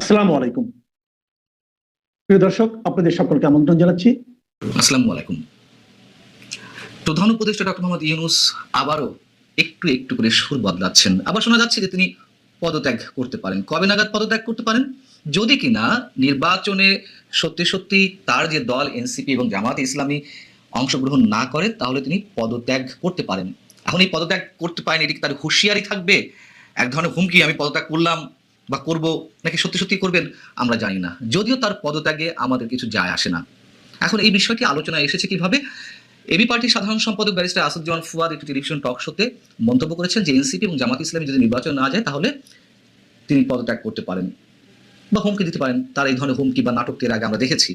আসসালামু আলাইকুম। প্রিয় দর্শক, আপনাদের সকলকে আমন্ত্রণ জানাচ্ছি। আসসালামু আলাইকুম। প্রধান উপদেষ্টা ডক্টর মোহাম্মদ ইউনুস আবারও একটু একটু করে সুর বদলাচ্ছেন। আবার শোনা যাচ্ছে যে তিনি পদত্যাগ করতে পারেন। কবে নাগাদ পদত্যাগ করতে পারেন? যদি কিনা নির্বাচনে সত্যি সত্যি তার যে দল, এনসিপি এবং জামাত ইসলামী অংশগ্রহণ না করে, তাহলে তিনি পদত্যাগ করতে পারেন। এখন এই পদত্যাগ করতে পারেন, এটি তার হুঁশিয়ারি থাকবে? এক ধরনের হুমকি, আমি পদত্যাগ করলাম বা করব, নাকি সত্যি সত্যি করবেন, আমরা জানি না। যদিও তার পদত্যাগে আমাদের কিছু যায় আসে না। এখন এই বিষয়টি আলোচনায় এসেছে কীভাবে? এবি পার্টির সাধারণ সম্পাদক ব্যারিস্টার আসাদুজ্জামান ফুয়াদ একটি টেলিভিশন টক শোতে মন্তব্য করেছেন যে এনসিপি এবং জামাত ইসলামী যদি নির্বাচন না যায়, তাহলে তিনি পদত্যাগ করতে পারেন বা হুমকি দিতে পারেন। তার এই ধরনের হুমকি বা নাটক আগে আমরা দেখেছি।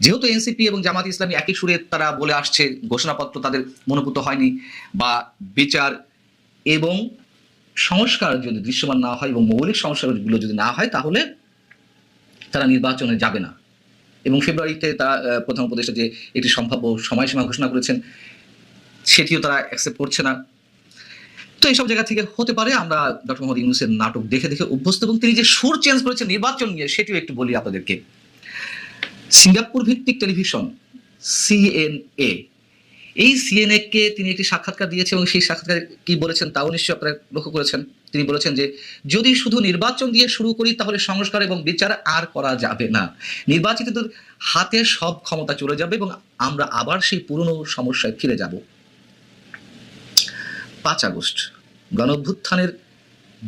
যেহেতু এনসিপি এবং জামাত ইসলামী একই সুরে তারা বলে আসছে, ঘোষণাপত্র তাদের মনোভূত হয়নি বা বিচার এবং সংস্কার যদি দৃশ্যমান না হয় এবং মৌলিক সংস্কারগুলো যদি না হয়, তাহলে তারা নির্বাচনে যাবে না। এবং ফেব্রুয়ারিতে তারা প্রধান উপদেষ্টা যে একটি সম্ভাব্য সময়সীমা ঘোষণা করেছেন, সেটিও তারা অ্যাকসেপ্ট করছে না। তো এইসব জায়গা থেকে হতে পারে, আমরা ডক্টর মোহাম্মদ ইউনুসের নাটক দেখে দেখে অভ্যস্ত এবং তিনি যে সুর চেঞ্জ করেছেন নির্বাচন নিয়ে, সেটিও একটু বলি আপনাদেরকে। সিঙ্গাপুর ভিত্তিক টেলিভিশন সিএনএ এই সিএনএ কে তিনি একটি সাক্ষাৎকার দিয়েছেন এবং সেই সাক্ষাৎকার কি বলেছেন, তাও নিশ্চয়ই আপনারা লক্ষ্য করেছেন। তিনি বলেছেন যে, যদি শুধু নির্বাচন দিয়ে শুরু করি তাহলে সংস্কার এবং বিচার আর করা যাবে না। নির্বাচিতদের হাতে সব ক্ষমতা চলে যাবে এবং আমরা আবার সেই পুরনো সমস্যায় ফিরে যাব। পাঁচ আগস্ট গণঅভ্যুত্থানের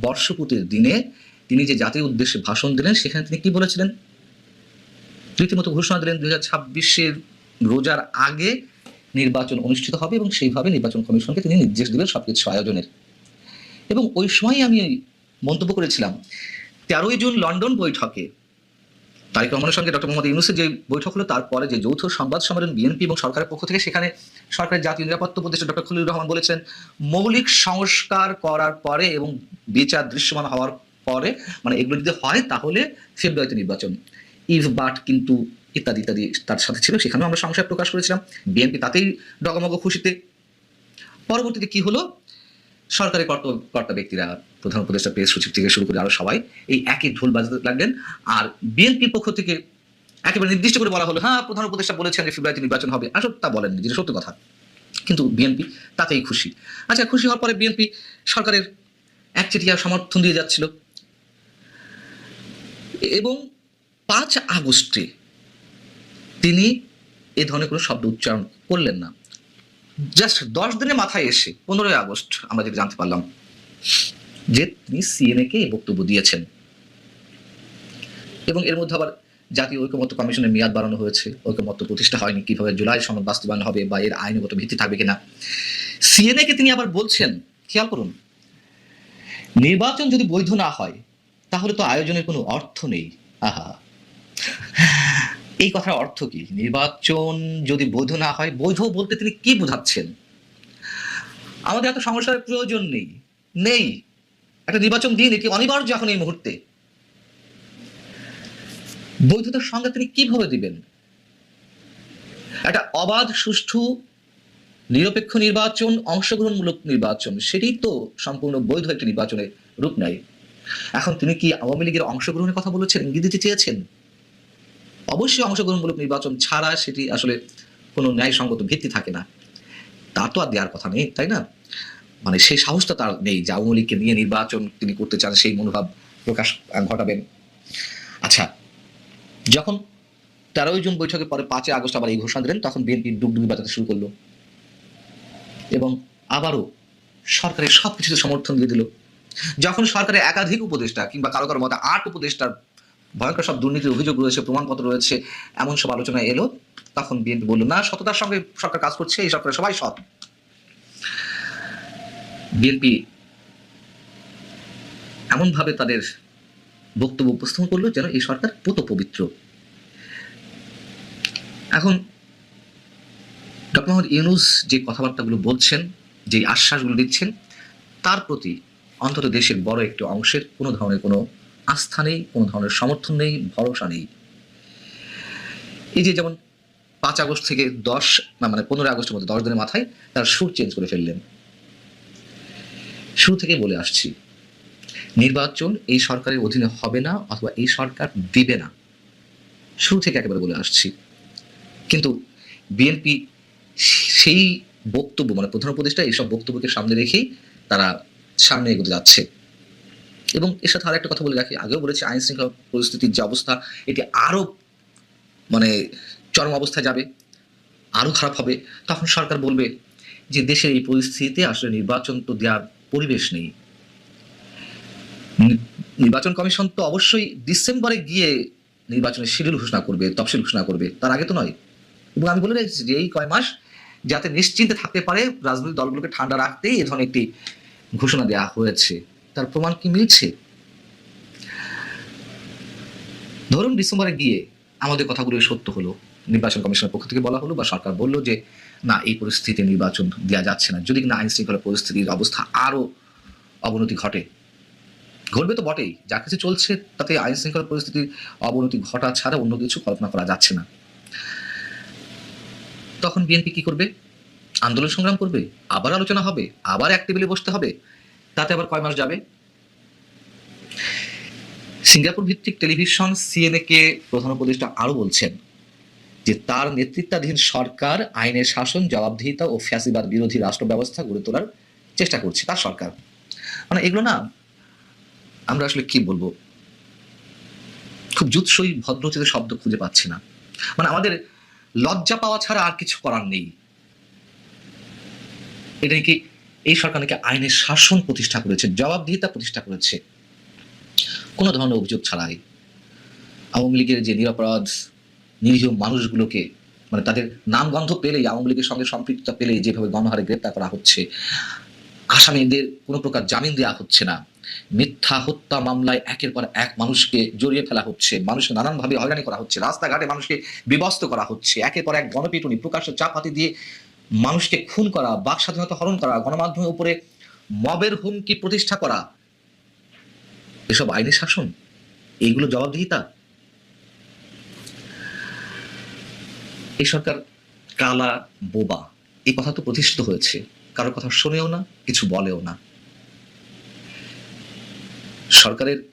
বর্ষপূর্তির দিনে তিনি যে জাতির উদ্দেশ্যে ভাষণ দিলেন, সেখানে তিনি কি বলেছিলেন? রীতিমতো ঘোষণা দিলেন, দুই হাজার ছাব্বিশের রোজার আগে নির্বাচন অনুষ্ঠিত হবে এবং সেইভাবে নির্বাচন কমিশনকে তিনি নির্দেশ দিলেন সবকিছু আয়োজনের। এবং ওই সময় আমি মন্তব্য করেছিলাম, তেরোই জুন লন্ডন বৈঠকে, তারেক রহমানের সঙ্গে ডক্টর মোহাম্মদ ইউনুসের যে বৈঠক হলো, তারপরে যে যৌথ সংবাদ সম্মেলন বিএনপি এবং সরকারের পক্ষ থেকে, সেখানে সরকারের জাতীয় নিরাপত্তা উপদেষ্টা ডক্টর খলিলুর রহমান বলেছেন, মৌলিক সংস্কার করার পরে এবং বিচার দৃশ্যমান হওয়ার পরে মানে এগুলো যদি হয় তাহলে ফেব্রুয়ারিতে নির্বাচন। ইভ বাট কিন্তু ইত্যাদি ইত্যাদি তার সাথে ছিল, সেখানেও আমরা সংশয় প্রকাশ করেছিলাম। বিএনপি তাতেই ডগমগ খুশিতে। পরবর্তীতে কি হলো? সরকারি কর্ত, কর্তা ব্যক্তিরা, প্রধান উপদেষ্টা, প্রেস সচিব থেকে শুরু করে আরও সবাই এই একই ঢোল বাজাতে লাগলেন। আর বিএনপির পক্ষ থেকে একেবারে নির্দিষ্ট করে বলা হলো হ্যাঁ প্রধান উপদেষ্টা বলেছেন যে ফেব্রুয়ারিতে নির্বাচন হবে। আসলে তা বলেননি, যেটা সত্য কথা। কিন্তু বিএনপি তাতেই খুশি। আচ্ছা খুশি হওয়ার পরে বিএনপি সরকারের একচেটিয়া সমর্থন দিয়ে যাচ্ছিল। এবং পাঁচ আগস্টে তিনি এ ধরনের কোনো শব্দ উচ্চারণ করলেন না। জাস্ট দশ দিনের মাথায় এসে, পনেরোই আগস্ট, আমরা যেটা জানতে পারলাম যে তিনি সিএনএ কে বক্তব্য দিয়েছেন। এবং এর মধ্যে আবার জাতীয় ঐক্যমত্য কমিশনের মেয়াদ বাড়ানো হয়েছে। ঐকমত্য প্রতিষ্ঠা হয়নি, কীভাবে জুলাই সনদ বাস্তবায়ন হবে বা এর আইনগত ভিত্তি থাকবে কিনা। সিএনএ কে তিনি আবার বলছেন, খেয়াল করুন, নির্বাচন যদি বৈধ না হয়, তাহলে তো আয়োজনের কোনো অর্থ নেই। আহা। এই কথার অর্থ কি? নির্বাচন যদি বৈধ না হয়, বৈধ বলতে তিনি কি বোঝাচ্ছেন? আমাদের এত সমস্যার প্রয়োজন নেই নেই। একটা নির্বাচন দিন, এটি অনিবার্য এখন এই মুহূর্তে। বৈধতার সঙ্গে তিনি কীভাবে দিবেন? একটা অবাধ, সুষ্ঠু, নিরপেক্ষ নির্বাচন, অংশগ্রহণমূলক নির্বাচন সেটি তো সম্পূর্ণ বৈধ একটি নির্বাচনের রূপ নেয়। এখন তিনি কি আওয়ামী লীগের অংশগ্রহণের কথা বলেছেন, ইঙ্গিত দিতে চেয়েছেন? অবশ্যই অংশগ্রহণমূলক নির্বাচন ছাড়া সেটি আসলে কোনো ন্যায়সঙ্গত ভিত্তি থাকে না। তা তো আর দেওয়ার কথা নেই, তাই না? মানে সেই সাহসটা তার নেই যে আওয়ামী লীগকে নিয়ে নির্বাচন তিনি করতে চান সেই মনোভাব প্রকাশ ঘটাবেন। আচ্ছা যখন তেরোই জুন বৈঠকের পরে পাঁচই আগস্ট আবার এই ঘোষণা দিলেন, তখন বিএনপি ডুবডুবি বাজাতে শুরু করল। এবং আবারও সরকারের সব কিছুতে সমর্থন দিয়ে দিল। যখন সরকারের একাধিক উপদেষ্টা কিংবা কারও কারও মতে আট উপদেষ্টার ভয়ঙ্কর সব দুর্নীতির অভিযোগ রয়েছে, প্রমাণপত্র রয়েছে, এমন সব আলোচনা এলো। তখন বিএনপি বলল, না, সততার সঙ্গে সরকার কাজ করছে, এই সরকার সবাই সৎ। বিএনপি এমনভাবে তাদের বক্তব্য উপস্থাপন করল যেন এই সরকার পুত পবিত্র এখন ডক্টর মোহাম্মদ ইউনুস যে কথাবার্তাগুলো বলছেন, যে আশ্বাসগুলো দিচ্ছেন, তার প্রতি অন্তত দেশের বড় একটি অংশের কোনো ধরনের কোনো আস্থা নেই, কোনো ধরনের সমর্থন নেই, ভরসা নেই। এই যে যেমন পাঁচ আগস্ট থেকে দশ, না মানে পনেরো আগস্টের মধ্যে দশ দিনের মাথায় তার সুর চেঞ্জ করে ফেললেন। শুরু থেকে বলে আসছি, নির্বাচন এই সরকারের অধীনে হবে না অথবা এই সরকার দিবে না। শুরু থেকে একেবারে বলে আসছি। কিন্তু বিএনপি সেই বক্তব্য মানে প্রধান উপদেষ্টা এইসব বক্তব্যকে সামনে রেখেই তারা সামনে এগোতে যাচ্ছে। এবং এর সাথে আর একটা কথা বলে রাখি, আগেও বলেছি আইন শৃঙ্খলা পরিস্থিতির যে অবস্থা, এটি আরও মানে চরম অবস্থায় যাবে, আরও খারাপ হবে। তখন সরকার বলবে যে দেশের এই পরিস্থিতিতে আসলে নির্বাচন তো দেওয়ার পরিবেশ নেই। নির্বাচন কমিশন তো অবশ্যই ডিসেম্বরে গিয়ে নির্বাচনের শিডিউল ঘোষণা করবে, তফসিল ঘোষণা করবে, তার আগে তো নয়। এবং আমি বলে রেখেছি যে এই কয় মাস যাতে নিশ্চিন্তে থাকতে পারে, রাজনৈতিক দলগুলোকে ঠান্ডা রাখতেই এ ধরনের একটি ঘোষণা দেওয়া হয়েছে। তার প্রমাণ কি মিলছে? ধরুন ডিসেম্বরে গিয়ে আমাদের কথাগুলো সত্য হলো, নির্বাচন কমিশনের পক্ষ থেকে বলা হলো বা সরকার বলল যে, না, এই পরিস্থিতিতে নির্বাচন দেওয়া যাচ্ছে না। যদি না আইন শৃঙ্খলা পরিস্থিতির অবস্থা আরও অবনতি ঘটে, ঘটবে তো বটেই। যা কিছু চলছে তাতে আইন শৃঙ্খলা পরিস্থিতির অবনতি ঘটা ছাড়া অন্য কিছু কল্পনা করা যাচ্ছে না। তখন বিএনপি কি করবে? আন্দোলন সংগ্রাম করবে? আবার আলোচনা হবে? আবার এক টেবিলে বসতে হবে? তাতে আবার কয় মাস যাবে? সিঙ্গাপুর ভিত্তিক টেলিভিশন সিএনএ কে প্রধান উপদেষ্টা আরও বলছেন যে তার নেতৃত্বাধীন সরকার আইনের শাসন, জবাবদিহিতা ও ফ্যাসিবাদ বিরোধী রাষ্ট্র ব্যবস্থা গড়ে তোলার চেষ্টা করছে তার সরকার। মানে এগুলো না, আমরা আসলে কি বলব? খুব জুৎসই ভদ্রচিত শব্দ খুঁজে পাচ্ছি না। মানে আমাদের লজ্জা পাওয়া ছাড়া আর কিছু করার নেই। এটা নাকি এই সরকার নাকি আইনের শাসন প্রতিষ্ঠা করেছে, জবাবদিহিতা প্রতিষ্ঠা করেছে। কোনো ধরনের অভিযোগ ছাড়াই আওয়ামী লীগের যে নিরাপরাধ, নিরীহ মানুষগুলোকে মানে তাদের নাম গন্ধ পেলেই, আওয়ামী লীগের সঙ্গে সম্পৃক্ততা পেলেই যেভাবে গণহারে গ্রেপ্তার করা হচ্ছে, আসামিদের কোনো প্রকার জামিন দেওয়া হচ্ছে না। মিথ্যা হত্যা মামলায় একের পর এক মানুষকে জড়িয়ে ফেলা হচ্ছে, মানুষকে নানানভাবে হয়রানি করা হচ্ছে, রাস্তাঘাটে মানুষকে বিবস্ত করা হচ্ছে, একের পর এক গণপিটুনি, প্রকাশ্য চাপ হাতে দিয়ে মানুষকে খুন করা, বাক স্বাধীনতা হরণ করা, গণমাধ্যমের উপরে মবের হুমকি প্রতিষ্ঠা করা, এসব আইনের শাসন? এইগুলো জবাবদিহিতা? এই সরকার কালা, বোবা, এই কথা তো প্রতিষ্ঠিত হয়েছে। কারোর কথা শোনেও না, কিছু বলেও না। সরকারের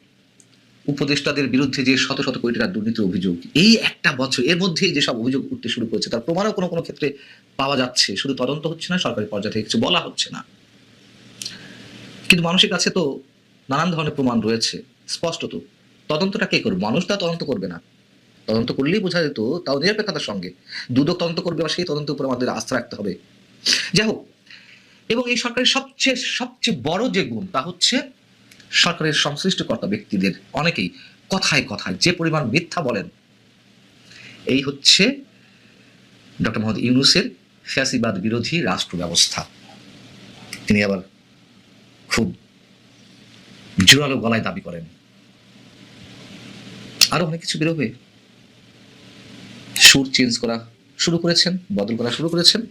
উপদেষ্টাদের বিরুদ্ধে যে শত শত কোটি টাকার দুর্নীতির অভিযোগ, এই একটা বছর এর মধ্যেই যেসব অভিযোগ উঠতে শুরু করেছে, তার প্রমাণও কোনো কোনো ক্ষেত্রে পাওয়া যাচ্ছে। শুধু তদন্ত হচ্ছে না, সরকারি পর্যায়ে থেকে কিছু বলা হচ্ছে না। কিন্তু মানুষের কাছে তো নানান ধরনের প্রমাণ রয়েছে, স্পষ্ট তো। তদন্তটা কে করবে? মানুষ তা তদন্ত করবে না। তদন্ত করলেই বোঝা যেত তাও নিরপেক্ষতার সঙ্গে। দুদক তদন্ত করবে বা সেই তদন্তের উপর আমাদের আস্থা রাখতে হবে। যাই হোক, এবং এই সরকারের সবচেয়ে সবচেয়ে বড় যে গুণ তা হচ্ছে সরকারের সংশ্লিষ্টকর্তা ব্যক্তিদের অনেকেই কথায় কথায় যে পরিমাণ মিথ্যা বলেন, এই হচ্ছে ডক্টর মোহাম্মদ ইউনুসের ফ্যাসিবাদ বিরোধী রাষ্ট্র ব্যবস্থা। তিনি আবার খুব জোরালো গলায় দাবি করেন। আরও অনেক কিছু বেরোবে। সুর চেঞ্জ করা শুরু করেছেন, বদল করা শুরু করেছেন,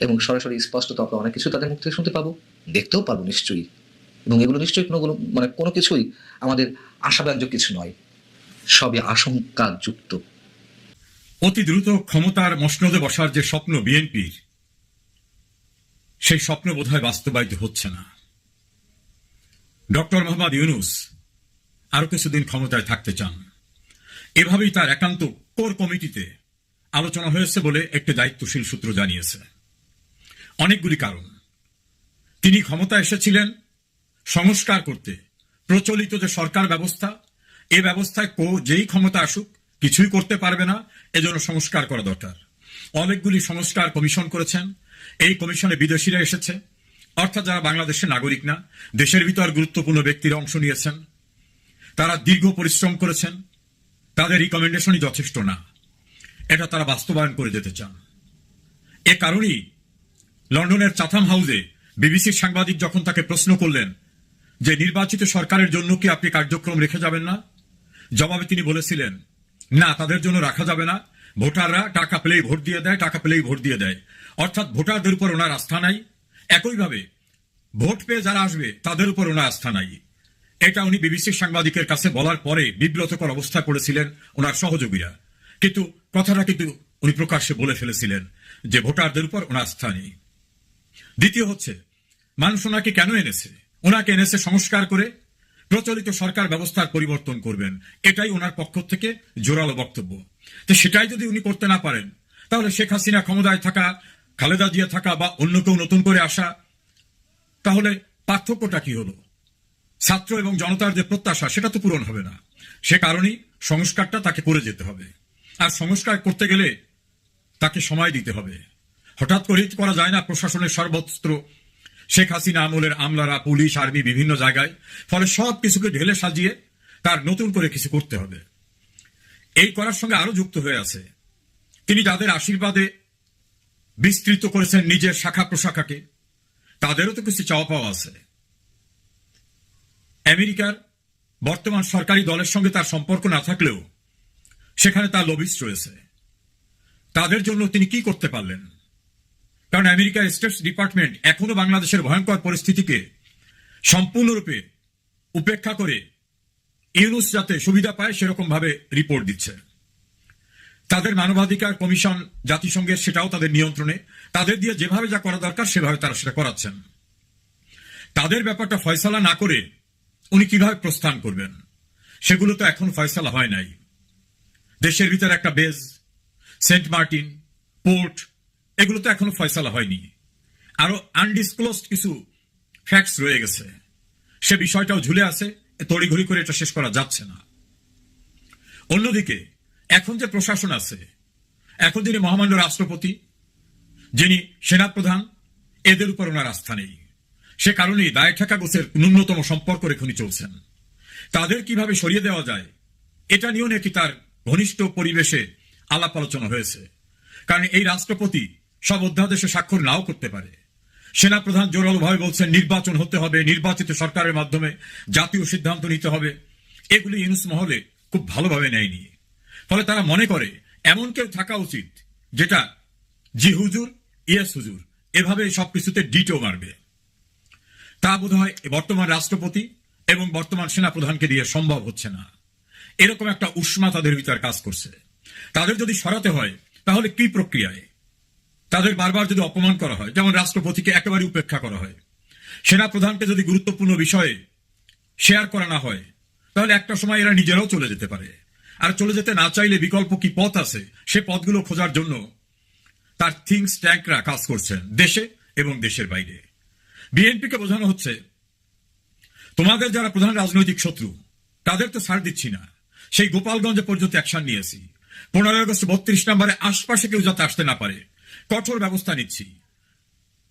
এবং সরাসরি স্পষ্ট তখন অনেক কিছু তাদের মুখ থেকে শুনতে পাবো। দেখতেও পাবো নিশ্চয়ই। এবং এগুলো নিশ্চয়ই কোনো কোনো- মানে কোনো কিছুই আমাদের আশাব্যঞ্জক কিছু নয়। সবই আশঙ্কা যুক্ত অতি দ্রুত ক্ষমতার মসনদে বসার যে স্বপ্ন বিএনপির, সেই স্বপ্ন বোধহয় বাস্তবায়িত হচ্ছে না। ডক্টর মোহাম্মদ ইউনুস আরও কিছুদিন ক্ষমতায় থাকতে চান। এভাবেই তার একান্ত কোর কমিটিতে আলোচনা হয়েছে বলে একটি দায়িত্বশীল সূত্র জানিয়েছে। অনেকগুলি কারণ। তিনি ক্ষমতা এসেছিলেন সংস্কার করতে, প্রচলিত যে সরকার ব্যবস্থা, এ ব্যবস্থায় কো, যেই ক্ষমতা আসুক, কিছুই করতে পারবে না, এজন্য সংস্কার করা দরকার। অনেকগুলি সংস্কার কমিশন করেছেন। এই কমিশনে বিদেশিরা এসেছে। অর্থাৎ যারা বাংলাদেশের নাগরিক না, দেশের ভিতর গুরুত্বপূর্ণ ব্যক্তিরা অংশ নিয়েছেন। তারা দীর্ঘ পরিশ্রম করেছেন। তাদের রিকমেন্ডেশনই যথেষ্ট না। এটা তারা বাস্তবায়ন করে যেতে চান। এ কারণেই লন্ডনের চাথাম হাউসে বিবিসির সাংবাদিক যখন তাকে প্রশ্ন করলেন যে নির্বাচিত সরকারের জন্য কি আপনি কার্যক্রম রেখে যাবেন না? জবাবে তিনি বলেছিলেন, না, তাদের জন্য রাখা যাবে না। ভোটাররা টাকা পেলেই ভোট দিয়ে দেয়, টাকা পেলেই ভোট দিয়ে দেয়। অর্থাৎ ভোটারদের উপর ওনার আস্থা নাই। একইভাবে ভোট পেয়ে যারা আসবে, তাদের উপর ওনার আস্থা নাই। এটা উনি বিবিসির সাংবাদিকের কাছে বলার পরে বিব্রতকর অবস্থায় পড়েছিলেন ওনার সহযোগীরা। কিন্তু কথাটা কিন্তু উনি প্রকাশ্যে বলে ফেলেছিলেন যে ভোটারদের উপর ওনার আস্থা নেই। দ্বিতীয় হচ্ছে মানুষ ওনাকে কেন এনেছে? ওনাকে এনেছে সংস্কার করে প্রচলিত সরকার ব্যবস্থার পরিবর্তন করবেন। এটাই ওনার পক্ষ থেকে জোরালো বক্তব্য। তো সেটাই যদি উনি করতে না পারেন, তাহলে শেখ হাসিনা ক্ষমতায় থাকা, খালেদা জিয়া থাকা বা অন্য কেউ নতুন করে আসা, তাহলে পার্থক্যটা কি হলো? ছাত্র এবং জনতার যে প্রত্যাশা, সেটা তো পূরণ হবে না। সে কারণেই সংস্কারটা তাকে করে যেতে হবে। আর সংস্কার করতে গেলে তাকে সময় দিতে হবে। হঠাৎ করেই তো করা যায় না প্রশাসনের সর্বত্র শেখ হাসিনা আমলের আমলারা, পুলিশ, আর্মি বিভিন্ন জায়গায়, ফলে সব কিছুকে ঢেলে সাজিয়ে তার নতুন করে কিছু করতে হবে। এই করার সঙ্গে আরও যুক্ত হয়ে আছে। তিনি যাদের আশীর্বাদে বিস্তৃত করেছেন নিজের শাখা প্রশাখাকে, তাদেরও তো কিছু চাওয়া পাওয়া আছে। আমেরিকার বর্তমান সরকারি দলের সঙ্গে তার সম্পর্ক না থাকলেও সেখানে তার লবিস্ট রয়েছে। তাদের জন্য তিনি কি করতে পারলেন? কারণ আমেরিকার স্টেটস ডিপার্টমেন্ট এখনও বাংলাদেশের ভয়ঙ্কর পরিস্থিতিকে সম্পূর্ণরূপে উপেক্ষা করে ইউনুস যাতে সুবিধা পায় সেরকম ভাবে রিপোর্ট দিচ্ছে। তাদের মানবাধিকার কমিশন জাতিসংঘের সেটাও তাদের নিয়ন্ত্রণে। তাদের দিয়ে যেভাবে যা করা দরকার, সেভাবে তারা সেটা করাচ্ছেন। তাদের ব্যাপারটা ফয়সালা না করে উনি কীভাবে প্রস্থান করবেন, সেগুলো তো এখন ফয়সালা হয় নাই। দেশের ভিতরে একটা বেজ সেন্ট মার্টিন, পোর্ট এগুলো তো এখনও ফয়সালা হয়নি। আরও আনডিসক্লোজড কিছু ফ্যাক্টস রয়ে গেছে। সে বিষয়টাও ঝুলে আছে তড়িঘড়ি করে এটা শেষ করা যাচ্ছে না। অন্যদিকে, এখন যে প্রশাসন আছে, এখন যিনি মহামান্য রাষ্ট্রপতি, যিনি সেনাপ্রধান, এদের উপর ওনার আস্থা নেই। সে কারণেই দায় ঠেকা গোছের ন্যূনতম সম্পর্ক রেখে উনি চলছেন। তাদের কীভাবে সরিয়ে দেওয়া যায়, এটা নিয়েও নাকি তার ঘনিষ্ঠ পরিবেশে আলাপ আলোচনা হয়েছে। কারণ এই রাষ্ট্রপতি সব অধ্যাদেশে স্বাক্ষর নাও করতে পারে। সেনাপ্রধান জোরালোভাবে বলছেন, নির্বাচন হতে হবে, নির্বাচিত সরকারের মাধ্যমে জাতীয় সিদ্ধান্ত নিতে হবে। এগুলি ইউনুস মহলে খুব ভালোভাবে নেয়নি। ফলে তারা মনে করে, এমন কেউ থাকা উচিত যেটা জি হুজুর, ইয়েস হুজুর এভাবে সবকিছুতে ডিটো মারবে। তা বোধ হয় বর্তমান রাষ্ট্রপতি এবং বর্তমান সেনাপ্রধানকে দিয়ে সম্ভব হচ্ছে না। এরকম একটা উষ্মা তাদের ভিতর কাজ করছে। তাদের যদি সরাতে হয়, তাহলে কি প্রক্রিয়ায়? তাদের বারবার যদি অপমান করা হয়, যেমন রাষ্ট্রপতিকে একেবারে উপেক্ষা করা হয় সেনা প্রধানকে যদি গুরুত্বপূর্ণ বিষয়ে শেয়ার করা না হয়, তাহলে একটা সময় এরা নিজেরাও চলে যেতে পারে। আর চলে যেতে না চাইলে বিকল্প কি পথ আছে? সে পথগুলো খোঁজার জন্য তার থিংস ট্যাঙ্করা কাজ করছেন দেশে এবং দেশের বাইরে। বিএনপিকে বোঝানো হচ্ছে, তোমাদের যারা প্রধান রাজনৈতিক শত্রু, তাদের তো ছাড় দিচ্ছি না। সেই গোপালগঞ্জে পর্যন্ত অ্যাকশন নিয়েছি। পনেরোই আগস্ট বত্রিশ নম্বরে আশপাশে কেউ যাতে আসতে না পারে কঠোর ব্যবস্থা নিচ্ছি।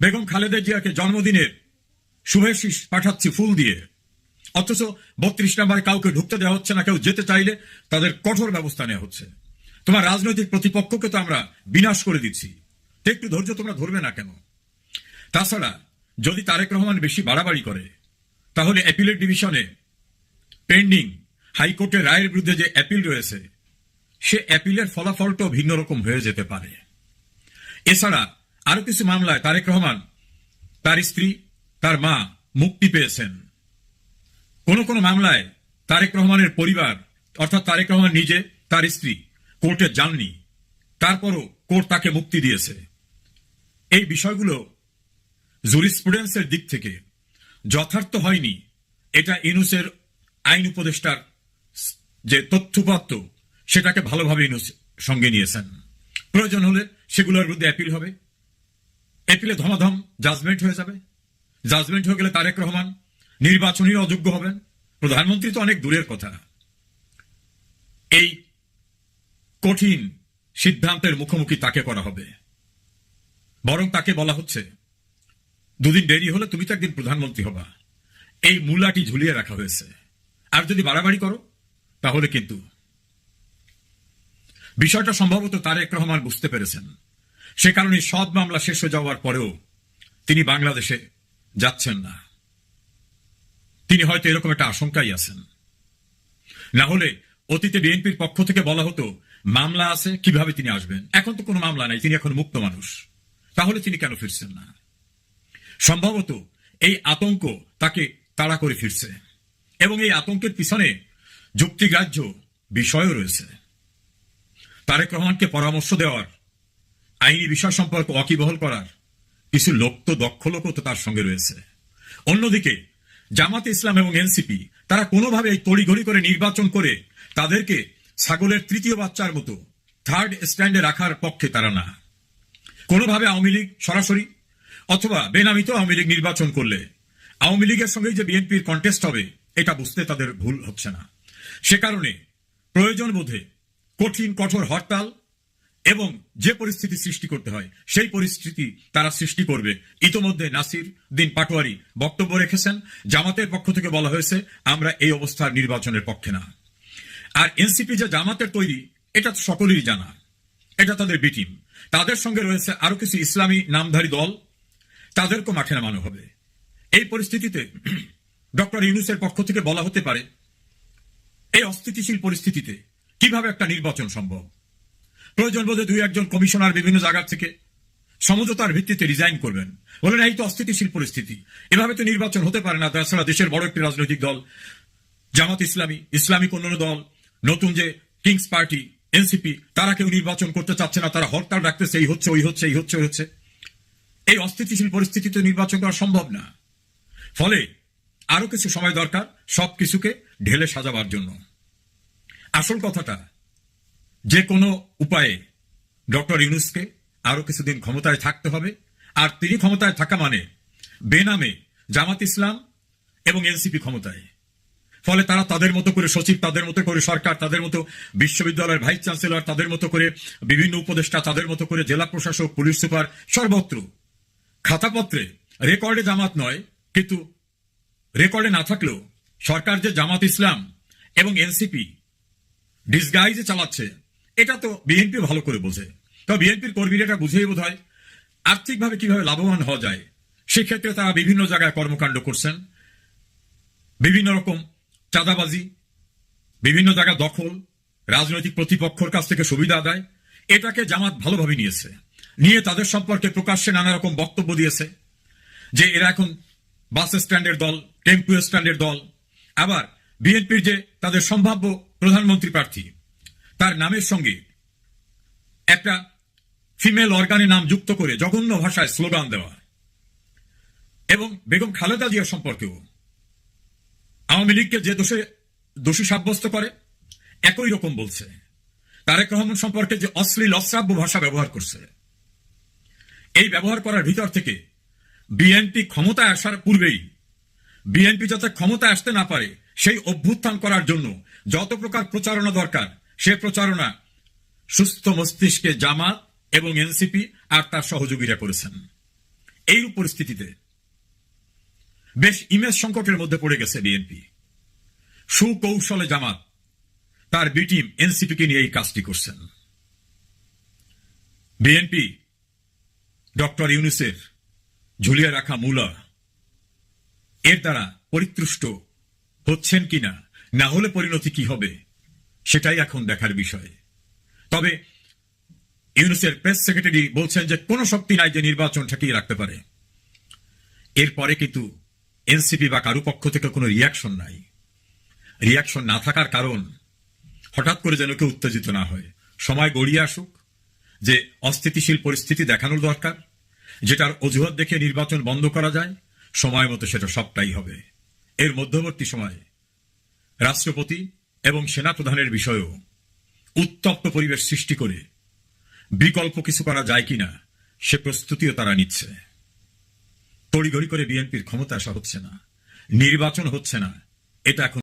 বেগম খালেদা জিয়াকে জন্মদিনের শুভেশিস পাঠাচ্ছি ফুল দিয়ে। অথচ বত্রিশ নম্বরে কাউকে ঢুকতে দেওয়া হচ্ছে না, কেউ যেতে চাইলে তাদের কঠোর ব্যবস্থা নেওয়া হচ্ছে। তোমার রাজনৈতিক প্রতিপক্ষকে তো আমরা বিনাশ করে দিচ্ছি। একটু ধৈর্য তোমরা ধরবে না কেন? তাছাড়া যদি তারেক রহমান বেশি বাড়াবাড়ি করে, তাহলে অ্যাপিলেট ডিভিশনে পেন্ডিং হাইকোর্টের রায়ের বিরুদ্ধে যে অ্যাপিল রয়েছে, সে অ্যাপিলের ফলাফলটাও ভিন্ন রকম হয়ে যেতে পারে। এছাড়া আরও কিছু মামলায় তারেক রহমান তার স্ত্রী, তার মা মুক্তি পেয়েছেন। কোন কোন মামলায় তারেক রহমানের পরিবার, অর্থাৎ তারেক রহমান নিজে, তার স্ত্রী, কোর্টে যাননি। তারপরও কোর্ট তাকে মুক্তি দিয়েছে। এই বিষয়গুলো জুরিসপ্রুডেন্সের দিক থেকে যথার্থ হয়নি। এটা ইনুসের আইন উপদেষ্টার যে তথ্যপত্র, সেটাকে ভালোভাবে ইনুস সঙ্গে নিয়েছেন। প্রয়োজন হলে সেগুলোর বিরুদ্ধে অ্যাপিল হবে। অ্যাপিলে ধমাধম জাজমেন্ট হয়ে যাবে। জাজমেন্ট হয়ে গেলে তারেক রহমান নির্বাচনী অযোগ্য হবেন। প্রধানমন্ত্রী তো অনেক দূরের কথা। এই কঠিন সিদ্ধান্তের মুখোমুখি তাকে করা হবে। বরং তাকে বলা হচ্ছে, দুদিন দেরি হলে তুমি তো একদিন প্রধানমন্ত্রী হবা। এই মূলাটি ঝুলিয়ে রাখা হয়েছে। আর যদি বাড়াবাড়ি করো, তাহলে কিন্তু বিষয়টা সম্ভবত তারেক রহমান বুঝতে পেরেছেন। সে কারণে সব মামলা শেষ হয়ে যাওয়ার পরেও তিনি বাংলাদেশে যাচ্ছেন না। তিনি হয়তো এরকম একটা আশঙ্কাই আছেন। না হলে অতীতে বিএনপির পক্ষ থেকে বলা হতো, মামলা আছে, কীভাবে তিনি আসবেন? এখন তো কোনো মামলা নাই, তিনি এখন মুক্ত মানুষ। তাহলে তিনি কেন ফিরছেন না? সম্ভবত এই আতঙ্ক তাকে তাড়া করে ফিরছে। এবং এই আতঙ্কের পিছনে যুক্তিগ্রাহ্য বিষয়ও রয়েছে। তারেক রহমানকে পরামর্শ দেওয়ার আইনি বিষয় সম্পর্কে ওয়াকিবহল করার কিছু লোক তো দক্ষ লোকও তো তার সঙ্গে রয়েছে। অন্যদিকে, জামাত ইসলাম এবং এনসিপি, তারা কোনোভাবে এই তড়িঘড়ি করে নির্বাচন করে তাদেরকে ছাগলের তৃতীয় বাচ্চার মতো থার্ড স্ট্যান্ডে রাখার পক্ষে তারা না। কোনোভাবে আওয়ামী লীগ সরাসরি অথবা বেনামিত আওয়ামী লীগ নির্বাচন করলে আওয়ামী লীগের সঙ্গে যে বিএনপির কন্টেস্ট হবে, এটা বুঝতে তাদের ভুল হচ্ছে না। সে কারণে প্রয়োজন বোধে কঠিন, কঠোর হরতাল এবং যে পরিস্থিতি সৃষ্টি করতে হয়, সেই পরিস্থিতি তারা সৃষ্টি করবে। ইতোমধ্যে নাসির দিন পাটোয়ারি বক্তব্য রেখেছেন। জামাতের পক্ষ থেকে বলা হয়েছে, আমরা এই অবস্থার নির্বাচনের পক্ষে না। আর এনসিপি যে জামাতের তৈরি, এটা সকলেরই জানা। এটা তাদের বিটিম তাদের সঙ্গে রয়েছে আরও কিছু ইসলামী নামধারী দল। তাদেরকেও মাঠে নামানো হবে। এই পরিস্থিতিতে ডক্টর ইউনুসের পক্ষ থেকে বলা হতে পারে, এই অস্থিতিশীল পরিস্থিতিতে কীভাবে একটা নির্বাচন সম্ভব? প্রয়োজন বোধে দুই একজন কমিশনার বিভিন্ন জায়গা থেকে সমঝোতার ভিত্তিতে রিজাইন করবেন। বলেন, এই তো অস্থিতিশীল পরিস্থিতি। এভাবে তো নির্বাচন হতে পারে না। তাছাড়া দেশের বড় একটি রাজনৈতিক দল, জামাত ইসলামী, ইসলামিক অন্যান্য দল, নতুন যে কিংস পার্টি এনসিপি তারা কেউ নির্বাচন করতে চাচ্ছে না। তারা হরতাল রাখতেছে এই হচ্ছে, ওই হচ্ছে, এই হচ্ছে, ওই হচ্ছে। এই অস্থিতিশীল পরিস্থিতিতে নির্বাচন করা সম্ভব না। ফলে আরও কিছু সময় দরকার সব কিছুকে ঢেলে সাজাবার জন্য। আসল কথাটা যে কোনো উপায়ে ডক্টর ইউনুসকে আরও কিছুদিন ক্ষমতায় থাকতে হবে। আর তিনি ক্ষমতায় থাকা মানে বেনামে জামাত ইসলাম এবং এনসিপি ক্ষমতায়। ফলে তারা তাদের মতো করে সচিব, তাদের মতো করে সরকার, তাদের মতো বিশ্ববিদ্যালয়ের ভাইস চ্যান্সেলর, তাদের মতো করে বিভিন্ন উপদেষ্টা, তাদের মতো করে জেলা প্রশাসক, পুলিশ সুপার, সর্বত্র। খাতাপত্রে রেকর্ডে জামাত নয়, কিন্তু রেকর্ডে না থাকলেও সরকার যে জামাত ইসলাম এবং এনসিপি ডিসগাইজে চালাচ্ছে এটা তো বিএনপি ভালো করে বোঝে। তো বিএনপির কর্মীরা এটা বুঝেই বোধ হয় আর্থিকভাবে কীভাবে লাভবান হওয়া যায়, সেক্ষেত্রে তারা বিভিন্ন জায়গায় কর্মকাণ্ড করছেন। বিভিন্ন রকম চাঁদাবাজি, বিভিন্ন জায়গা দখল, রাজনৈতিক প্রতিপক্ষর কাছ থেকে সুবিধা আদায়। এটাকে জামাত ভালোভাবে নিয়েছে। নিয়ে তাদের সম্পর্কে প্রকাশ্যে নানা রকম বক্তব্য দিয়েছে যে এরা এখন বাস স্ট্যান্ডের দল, টেম্পু স্ট্যান্ডের দল। আবার বিএনপির যে তাদের সম্ভাব্য প্রধানমন্ত্রী প্রার্থী তার নামের সঙ্গে একটা ফিমেল অর্গানের নাম যুক্ত করে জঘন্য ভাষায় স্লোগান দেওয়া। এবং বেগম খালেদা জিয়া সম্পর্কেও আওয়ামী লীগকে যে দোষে, দোষী সাব্যস্ত করে, একই রকম বলছে। তারেক রহমান সম্পর্কে যে অশ্লীল, অশ্রাব্য ভাষা ব্যবহার করছে, এই ব্যবহার করার ভিতর থেকে বিএনপি ক্ষমতায় আসার পূর্বেই, বিএনপি যাতে ক্ষমতায় আসতে না পারে, সেই অভ্যুত্থান করার জন্য যত প্রকার প্রচারণা দরকার সে প্রচারণা সুস্থ মস্তিষ্কে জামাত এবং এনসিপি আর তার সহযোগীরা করেছেন। এই পরিস্থিতিতে বেশ ইমেজ সংকটের মধ্যে পড়ে গেছে বিএনপি। সুকৌশলে জামাত তার বি টিম এনসিপিকে নিয়ে এই কাজটি করছেন। বিএনপি ডক্টর ইউনুসের ঝুলিয়ে রাখা মূলা এর দ্বারা পরিতুষ্ট হচ্ছেন কিনা, না হলে পরিণতি কি হবে সেটাই এখন দেখার বিষয়। তবে ইউনুসের প্রেস সেক্রেটারি বলছেন যে কোনো শক্তি নাই যে নির্বাচন ঠেকিয়ে রাখতে পারে। এরপরে কিন্তু এনসিপি বা কারু পক্ষ থেকে কোনো রিয়াকশন নাই। রিয়াকশন না থাকার কারণ হঠাৎ করে যেন কেউ উত্তেজিত না হয়। সময় গড়িয়ে আসুক যে অস্থিতিশীল পরিস্থিতি দেখানোর দরকার, যেটার অজুহাত দেখে নির্বাচন বন্ধ করা যায়, সময় মতো সেটা সবটাই হবে। এর মধ্যবর্তী সময়ে রাষ্ট্রপতি এবং সেনাপ্রধানের বিষয়েও উত্তপ্ত পরিবেশ সৃষ্টি করে বিকল্প কিছু করা যায় কিনা সে প্রস্তুতিও তারা নিচ্ছে। তড়িঘড়ি করে বিএনপির ক্ষমতা আসা হচ্ছে না, নির্বাচন হচ্ছে না, এটা এখন